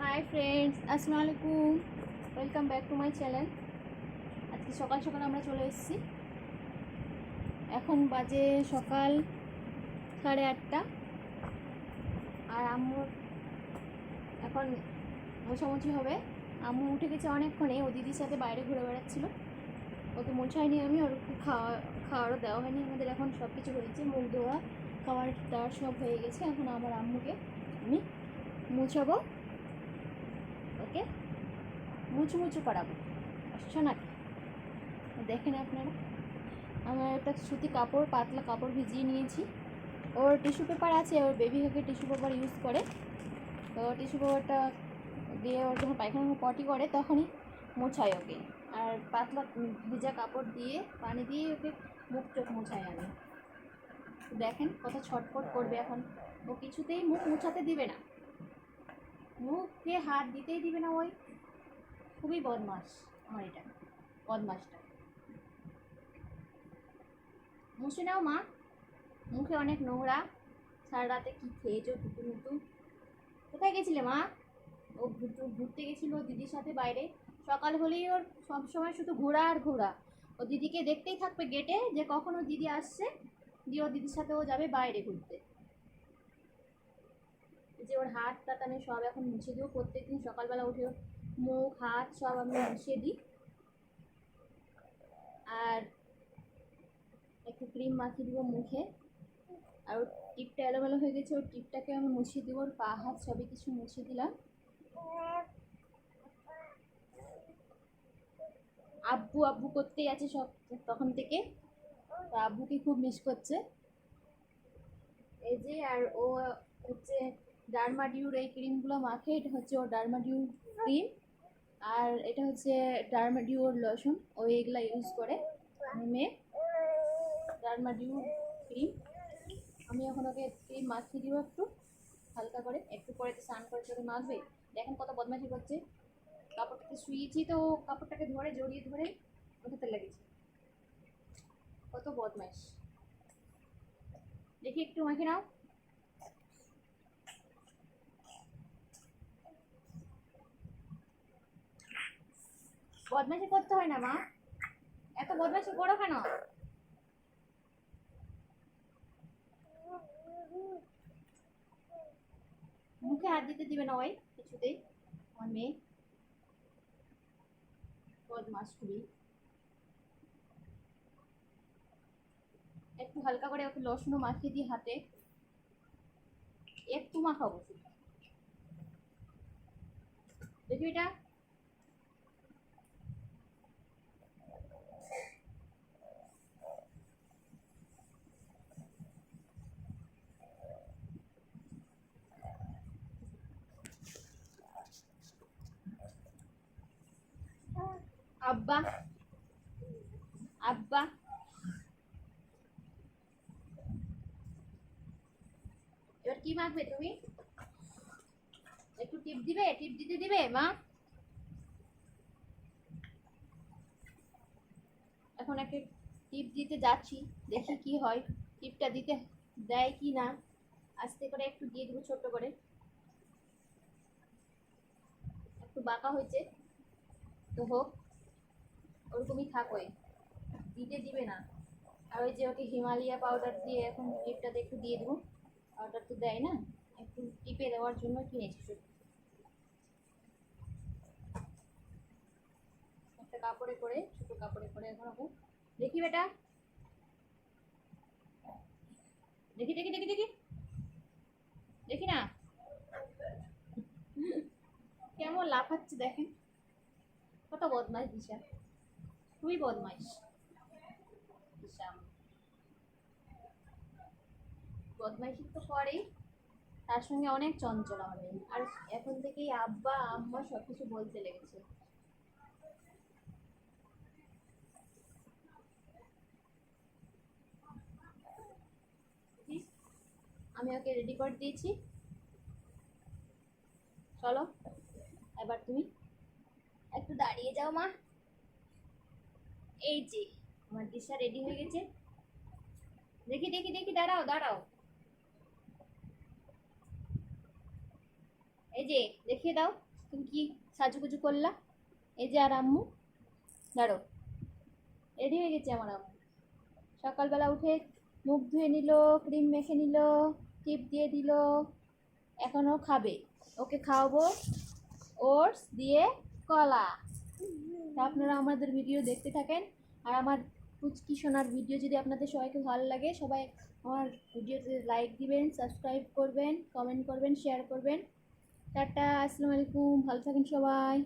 High friends আসসালামু আলাইকুম welcome back to my channel আজকে সকাল সকাল আমরা চলে এসেছি। এখন বাজে সকাল সাড়ে আটটা। আর আম্মুর এখন মোছামুছি হবে। আম্মু উঠে গেছে অনেকক্ষণে, ও দিদির সাথে বাইরে ঘুরে বেড়াচ্ছিল। ওকে মোছাইনি আমি, ওর খাওয়া খাওয়ারও দেওয়া হয়নি। আমাদের এখন সব কিছু হয়েছে মুখ ধোয়া খাবার দাবার সব হয়ে গেছে, এখন আমার আম্মুকে আমি মুছাবো। ওকে? মুছু মুছু করাবো। আসছো নাকি? দেখেন আপনারা, আমার একটা সুতি কাপড়, পাতলা কাপড় ভিজিয়ে নিয়েছি। ওর টিস্যু পেপার আছে, ওর বেবি হকে টিস্যু পেপার ইউজ করে। তো টিস্যু পেপারটা দিয়ে ওর যখন পায়খানা পটি করে, তখনই মোছাই ওকে। আর পাতলা ভিজা কাপড় দিয়ে, পানি দিয়ে ওকে মুখ চোখ মোছাই আমি। দেখেন কত ছটফট করবে এখন। ও কিছুতেই মুখ মুছাতে দিবে না। মুখে হাত দিতেই দিবে না ওই। খুবই বদমাস আমার এটা বদমাসটা মুছে নাও মা। মুখে অনেক নোংরা। সারা রাতে কি খেয়েছো টুকু মুটু? কোথায় গেছিলে মা? ও ঘুরতে ঘুরতে গেছিল দিদির সাথে বাইরে। সকাল হলেই ওর সবসময় শুধু ঘোরা আর ঘোরা ও দিদিকে দেখতেই থাকবে গেটে যে কখনো দিদি আসছে। দিয়ে ওর দিদির সাথে ও যাবে বাইরে ঘুরতে। যে ওর হাত টাত আমি সব এখন মুছে দিও, প্রত্যেকদিন সকালবেলা উঠে মুখ, হাত সব আমি মুছিয়ে দিই। আর একটু ক্রিম মাখিয়ে দিব মুখে। আর ওর টিপটা এলোমেলো হয়ে গেছে, ওর টিপটাকে আমি মুছিয়ে দিব, ওর পা, হাত সবই কিছু মুছিয়ে দিলাম। আব্বু আব্বু করতেই আছে সব তখন থেকে। আব্বুকে খুব মিস করছে। এই যে, আর ও হচ্ছে ডার্মাডিউর এই ক্রিমগুলো মাখে, এটা হচ্ছে ওর ডার্মাডিউর ক্রিম আর এটা হচ্ছে ডার্মাডিউর লোশন ও এগুলা ইউজ করে। মেয়ে ডার্মাডিউর ক্রিম আমি এখন ওকে ক্রিম মাখিয়ে দিব একটু, হালকা করে, একটু পরে তো স্নান করে চলে মাখবে দেখেন কত বদমাশি করছে। কাপড়টাকে শুয়েছি তো ও কাপড়টাকে ধরে, জড়িয়ে ধরে ওঠাতে লেগেছে। কত বদমাইশ। দেখি একটু মাখে নাও। বদমাইশি করতে হয় না, মা। এত বদমাইশি করো কেন? মুখে হাত দিতে দিবে না ওই, কিছুতেই। আমার মেয়ে। বদমাস খুবই। একটু হালকা করে ওকে লসুনও মাখিয়ে দিই হাতে। একটু মাখাবো। দেখি এটা। আব্বা। আব্বা এবার কি মাখবে তুমি? একটু টিপ দিবে, টিপ দিতে দিবে, মা? এখন একটা টিপ দিতে যাচ্ছি, দেখি কি হয়। টিপটা দিতে দেয় কি না? আস্তে করে একটু দিয়ে দেবো, ছোট্ট করে। একটু বাঁকা হয়েছে। তো হোক, ওরকমই থাকোই। দিতে দিবে না। আর ওই যে ওকে হিমালয়া পাউডার দিয়ে এখন টিপটাতে একটু দিয়ে দেবো। পাউডার তো দেয় না, একটু টিপে দেওয়ার জন্য কিনেছি একটা কাপড়ে করে, ছোটো কাপড়ে করে এখন দেখি বেটা। দেখি দেখি দেখি দেখি। দেখি না। কেমন লাফাচ্ছে দেখেন। কত বদমাইশ দিশা। খুবই বদমাইশ। দিশা বদমাইশি তো করেই, তার সঙ্গে অনেক চঞ্চল আমাদের। আর এখন থেকেই আব্বা, আম্মা সব কিছু বলতে লেগেছে। আমি ওকে রেডি করে দিয়েছি। চলো, এবার তুমি একটু দাঁড়িয়ে যাও মা। এই যে, আমার দিশা রেডি হয়ে গেছে। দেখি দেখি দেখি, দাঁড়াও দাঁড়াও। যে দেখিয়ে দাও, তুমি কি সাজুগুজু করলা? এই যে আর আম্মু, দাঁড়ো। রেডি হয়ে গেছে আমার আম্মু। সকালবেলা উঠে মুখ ধুয়ে নিল ক্রিম মেখে নিল, টিপ দিয়ে দিল এখনও খাবে। ওকে খাওয়াবো, ওটস দিয়ে কলা। আপনারা আমাদের ভিডিও দেখতে থাকেন। আর আমার পুচকি সোনার ভিডিও যদি আপনাদের সবাইকে ভালো লাগে, সবাই আমার ভিডিওতে লাইক দিবেন সাবস্ক্রাইব করবেন কমেন্ট করবেন শেয়ার করবেন। টাটা আসসালামু আলাইকুম ভালো থাকেন সবাই।